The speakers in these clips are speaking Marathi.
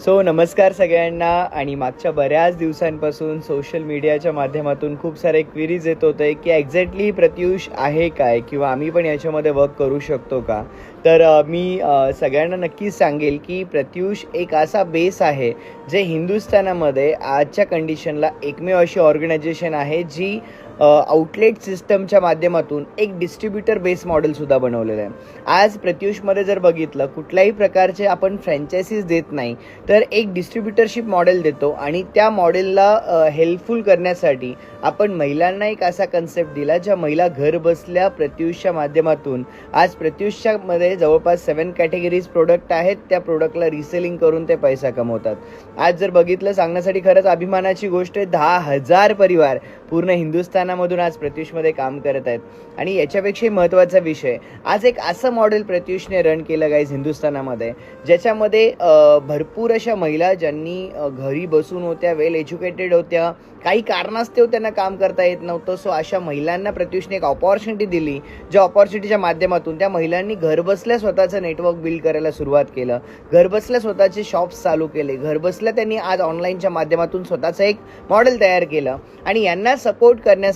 सो नमस्कार सगळ्यांना आणि मागच्या बऱ्याच दिवसांपासून सोशल मीडियाच्या माध्यमातून खूप सारे क्विरीज येत होते की एक्झॅक्टली प्रत्युष आहे काय किंवा आम्ही पण याच्यामध्ये वर्क करू शकतो का? तर मी सगळ्यांना नक्कीच सांगेल की प्रत्युष एक असा बेस आहे जे हिंदुस्थानामध्ये आजच्या कंडिशनला एकमेव अशी ऑर्गनायझेशन आहे जी आउटलेट सिस्टमच्या माध्यमातून एक डिस्ट्रीब्युटर बेस मॉडेलसुद्धा बनवलेलं आहे. आज प्रत्युषमध्ये जर बघितलं कुठल्याही प्रकारचे आपण फ्रँचायसीज देत नाही तर एक डिस्ट्रीब्युटरशिप मॉडेल देतो आणि त्या मॉडेलला हेल्पफुल करण्यासाठी आपण महिलांना एक असा कन्सेप्ट दिला ज्या महिला घर बसल्या प्रत्युषच्या माध्यमातून आज प्रत्युषच्यामध्ये जवळपास सेवन कॅटेगरीज प्रोडक्ट आहेत त्या प्रोडक्टला रिसेलिंग करून ते पैसा कमवतात. आज जर बघितलं सांगण्यासाठी खरंच अभिमानाची गोष्ट आहे दहा हजार परिवार पूर्ण हिंदुस्थानामधून आज प्रत्युषमध्ये काम करत आहेत. आणि याच्यापेक्षाही महत्त्वाचा विषय आज एक असं मॉडेल प्रत्युषने रन केलं गाईज हिंदुस्थानामध्ये ज्याच्यामध्ये भरपूर अशा महिला ज्यांनी घरी बसून होत्या वेल एज्युकेटेड होत्या काही कारणास्तव त्यांना काम करता येत नव्हतं. सो अशा महिलांना प्रत्युषने एक ऑपॉर्च्युनिटी दिली ज्या ऑपॉर्च्युनिटीच्या माध्यमातून त्या महिलांनी घरबसल्या स्वतःचं नेटवर्क बिल्ड करायला सुरुवात केलं. घरबसल्या स्वतःचे शॉप्स चालू केले. घरबसल्या त्यांनी आज ऑनलाईनच्या माध्यमातून स्वतःचं एक मॉडेल तयार केलं. आणि यांना सपोर्ट करण्यासाठी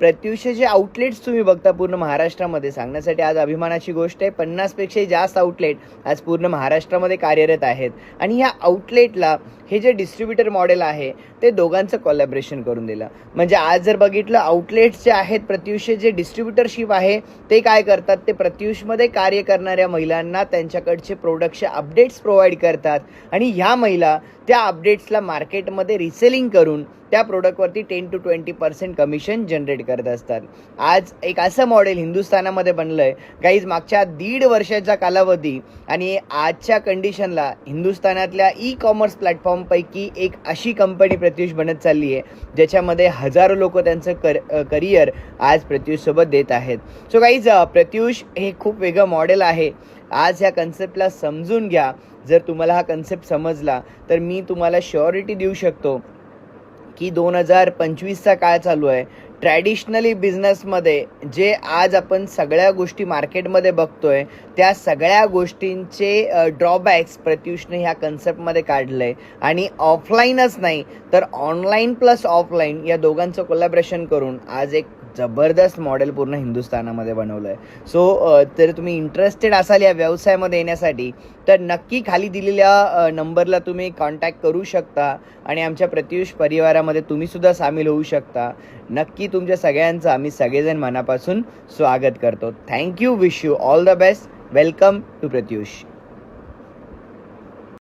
प्रत्युषचे जे आउटलेट्स तुम्ही बघता पूर्ण महाराष्ट्रामध्ये सांगण्यासाठी आज अभिमानाची गोष्ट आहे. पन्नासपेक्षाही जास्त आउटलेट आज पूर्ण महाराष्ट्रामध्ये कार्यरत आहेत. आणि ह्या आउटलेटला हे जे डिस्ट्रीब्युटर मॉडेल आहे ते दोघांचं कॉलॅबरेशन करून दिलं. म्हणजे आज जर बघितलं आउटलेट्स जे आहेत प्रत्युषचे जे डिस्ट्रीब्युटरशिप आहे ते काय करतात? ते प्रत्युषमध्ये कार्य करणाऱ्या महिलांना त्यांच्याकडचे प्रोडक्टचे अपडेट्स प्रोव्हाइड करतात. आणि ह्या महिला त्या अपडेट्सला मार्केटमध्ये रिसेलिंग करून त्या प्रोडक्टवरती ten two twenty percent commission generate करत असतात. आज एक असं मॉडेल हिंदुस्थानामध्ये बनलं आहे काहीच मागच्या दीड वर्षाचा कालावधी आणि आजच्या कंडिशनला हिंदुस्थानातल्या ई कॉमर्स प्लॅटफॉर्म प्लॅटफॉर्मपैकी एक अशी कंपनी प्रत्युष बनत चालली आहे ज्याच्यामध्ये हजारो लोक त्यांचं कर करिअर आज प्रत्युषसोबत देत आहेत. सो काहीच प्रत्युष हे खूप वेगळं मॉडेल आहे. आज ह्या कन्सेप्टला समजून घ्या. जर तुम्हाला हा कन्सेप्ट समजला तर मी तुम्हाला श्युरिटी देऊ शकतो. की दोन हजार पंचवीसचा काळ चालू आहे. ट्रॅडिशनली बिझनेसमध्ये जे आज आपण सगळ्या गोष्टी मार्केटमध्ये बघतोय त्या सगळ्या गोष्टींचे ड्रॉबॅक्स प्रत्युषने ह्या कन्सेप्टमध्ये काढलं आहे आणि ऑफलाईनच नाही तर ऑनलाईन प्लस ऑफलाईन या दोघांचं कोलॅबरेशन करून आज एक जबरदस्त मॉडेल पूर्ण हिंदुस्थानामध्ये बनवलं आहे सो जर तुम्ही इंटरेस्टेड असाल या व्यवसायामध्ये येण्यासाठी तर नक्की खाली दिलेल्या नंबरला तुम्ही कॉन्टॅक्ट करू शकता आणि आमच्या प्रत्युष परिवारामध्ये तुम्हीसुद्धा सामील होऊ शकता. नक्की तुमच्या सगळ्यांचं आम्ही सगळेजण मनापासून स्वागत करतो. Thank you wish you all the best welcome to Pratyush